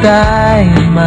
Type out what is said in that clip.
จำได้ไหม